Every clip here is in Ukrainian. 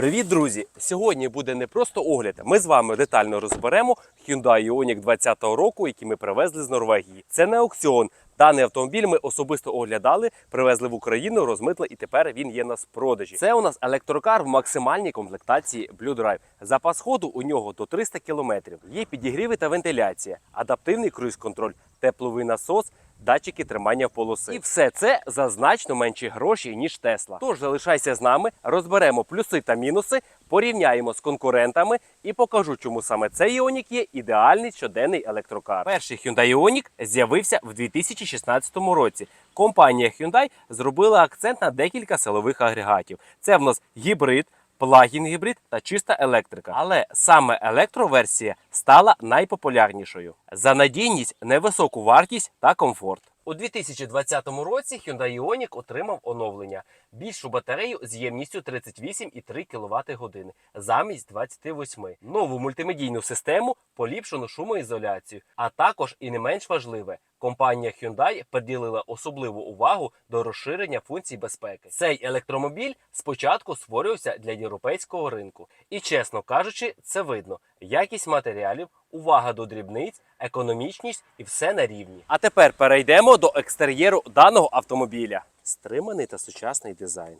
Привіт, друзі! Сьогодні буде не просто огляд. Ми з вами детально розберемо Hyundai Ioniq 20-го року, який ми привезли з Норвегії. Це не аукціон. Даний автомобіль ми особисто оглядали, привезли в Україну, розмитли, і тепер він є на продажі. Це у нас електрокар в максимальній комплектації Blue Drive. Запас ходу у нього до 300 км. Є підігріви та вентиляція, адаптивний круїз-контроль, тепловий насос. Датчики тримання полоси. І все це за значно менші гроші, ніж Тесла. Тож залишайся з нами, розберемо плюси та мінуси, порівняємо з конкурентами і покажу, чому саме цей Ioniq є ідеальний щоденний електрокар. Перший Hyundai Ioniq з'явився в 2016 році. Компанія Hyundai зробила акцент на декілька силових агрегатів. Це в нас гібрид. Плагін гібрид та чиста електрика. Але саме електроверсія стала найпопулярнішою за надійність, невисоку вартість та комфорт. У 2020 році Hyundai Ioniq отримав оновлення більшу батарею з ємністю 38,3 кВт години замість 28, нову мультимедійну систему, поліпшену шумоізоляцію, а також і не менш важливе. Компанія Hyundai приділила особливу увагу до розширення функцій безпеки. Цей електромобіль спочатку створювався для європейського ринку, і чесно кажучи, це видно: якість матеріалів, увага до дрібниць, економічність і все на рівні. А тепер перейдемо до екстер'єру даного автомобіля. Стриманий та сучасний дизайн,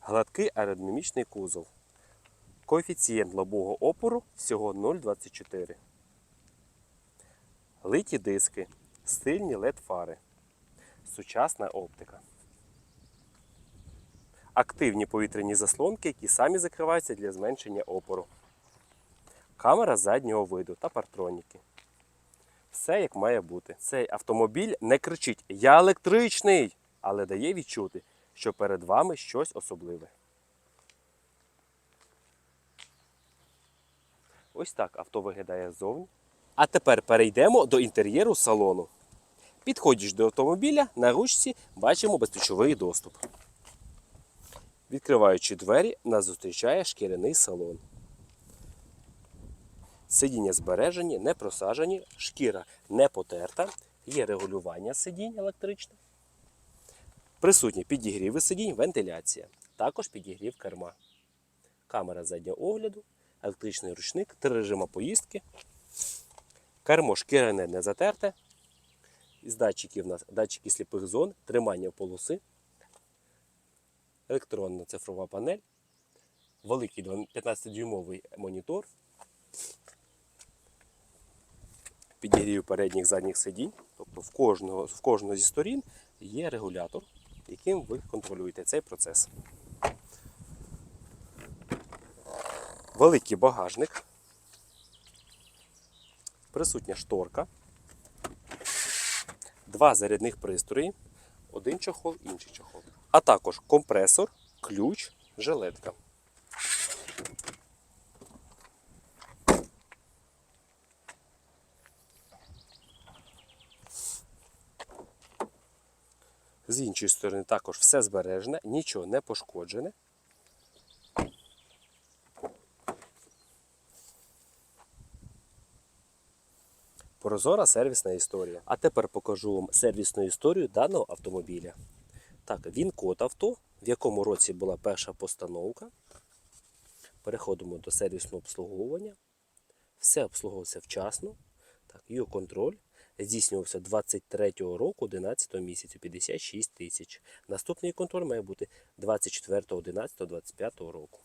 гладкий аеродинамічний кузов, коефіцієнт лобового опору всього 0,24. Литі диски, стильні led фари, сучасна оптика. Активні повітряні заслонки, які самі закриваються для зменшення опору. Камера заднього виду та партроніки. Все як має бути. Цей автомобіль не кричить Я електричний, але дає відчути, що перед вами щось особливе. Ось так авто виглядає ззовні. А тепер перейдемо до інтер'єру салону. Підходиш до автомобіля, на ручці бачимо безключовий доступ. Відкриваючи двері, нас зустрічає шкіряний салон. Сидіння збережені, не просажені, шкіра не потерта, є регулювання сидінь електричне. Присутні підігріви сидінь, вентиляція. Також підігрів керма. Камера заднього огляду, електричний ручник, три режима поїздки. Кермо шкіряне не затерте. Із датчиків нас датчики сліпих зон, тримання полоси, електронна цифрова панель, великий 15-дюймовий монітор, підігрів передніх задніх сидінь. Тобто в кожного, в кожного зі сторін є регулятор, яким ви контролюєте цей процес. Великий багажник, присутня шторка, два зарядних пристрої, один чохол, інший чохол. А також компресор, ключ, жилетка. З іншої сторони також все збережене, нічого не пошкоджене. Прозора сервісна історія. А тепер покажу вам сервісну історію даного автомобіля. Так, він код авто, в якому році була перша постановка. Переходимо до сервісного обслуговування. Все обслуговувалося вчасно. Так, його контроль здійснювався 23 року 11 місяцю 56 тисяч. Наступний контроль має бути 24 11 25 року.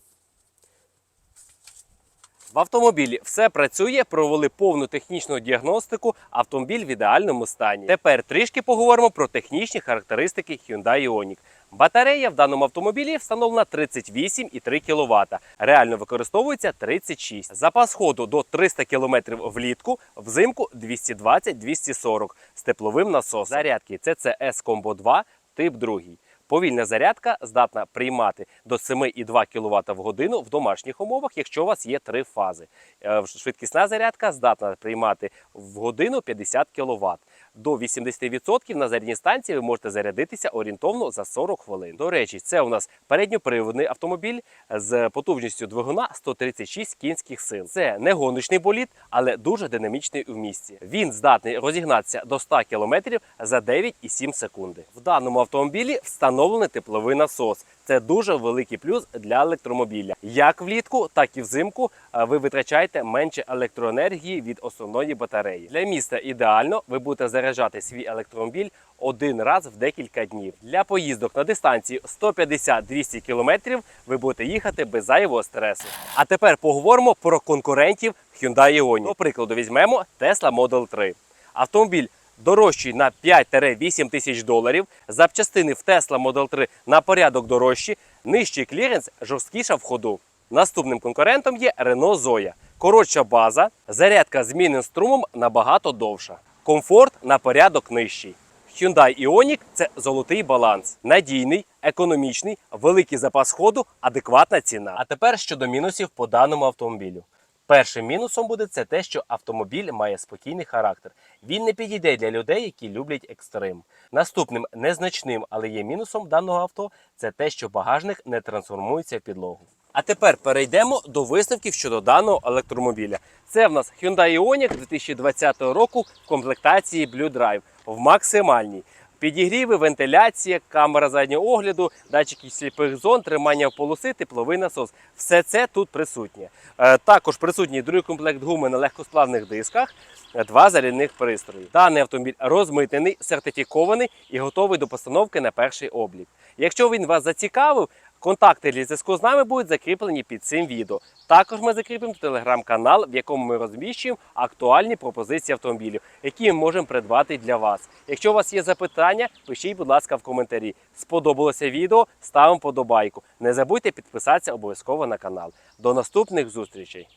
В автомобілі все працює, провели повну технічну діагностику, автомобіль в ідеальному стані. Тепер трішки поговоримо про технічні характеристики Hyundai Ioniq. Батарея в даному автомобілі встановлена 38,3 кВт. Реально використовується 36. Запас ходу до 300 км влітку, взимку 220-240 з тепловим насосом. Зарядки CCS Combo 2 тип 2. Повільна зарядка здатна приймати до 7,2 кВт в годину в домашніх умовах, якщо у вас є три фази. Е, Швидкісна зарядка здатна приймати в годину 50 кВт. До 80% на зарядній станції ви можете зарядитися орієнтовно за 40 хвилин. До речі, це у нас передньоприводний автомобіль з потужністю двигуна 136 кінських сил. Це не гоночний болід, але дуже динамічний у місці. Він здатний розігнатися до 100 км за 9,7 секунди. В даному автомобілі встановлений тепловий насос. Це дуже великий плюс для електромобіля. Як влітку, так і взимку е, ви витрачаєте менше електроенергії від основної батареї. Для міста ідеально ви будете заряджати свій електромобіль один раз в декілька днів. Для поїздок на дистанції 150-200 км ви будете їхати без зайвого стресу. А тепер поговоримо про конкурентів Hyundai Ioniq. До прикладу, візьмемо Tesla Model 3. Автомобіль дорожчий на 5-8 тисяч доларів. Запчастини в Tesla Model 3 на порядок дорожчі, нижчий кліренс, жорсткіша в ходу. Наступним конкурентом є Renault Zoe. Коротша база, зарядка з струмом набагато довша. Комфорт на порядок нижчий. Hyundai Ioniq – це золотий баланс, надійний, економічний, великий запас ходу, адекватна ціна. А тепер щодо мінусів по даному автомобілю. Першим мінусом буде це те, що автомобіль має спокійний характер. Він не підійде для людей, які люблять екстрим. Наступним незначним, але є мінусом даного авто, це те, що багажник не трансформується в підлогу. А тепер перейдемо до висновків щодо даного електромобіля. Це в нас Hyundai Ioniq 2020 року в комплектації Blue Drive в максимальній. Підігріви, вентиляція, камера заднього огляду, датчики сліпих зон, тримання в полоси, тепловий насос. Все це тут присутнє. Е, Також присутній другий комплект гуми на легкосплавних дисках, е, два зарядних пристрої. Даний автомобіль розмитнений, сертифікований і готовий до постановки на перший облік. Якщо він вас зацікавив, контакти для зв'язку з нами будуть закріплені під цим відео. Також ми закріпимо телеграм-канал, в якому ми розміщуємо актуальні пропозиції автомобілів, які ми можемо придбати для вас. Якщо у вас є запитання, пишіть, будь ласка, в коментарі. Сподобалося відео, ставимо подобайку. Не забудьте підписатися обов'язково на канал. До наступних зустрічей!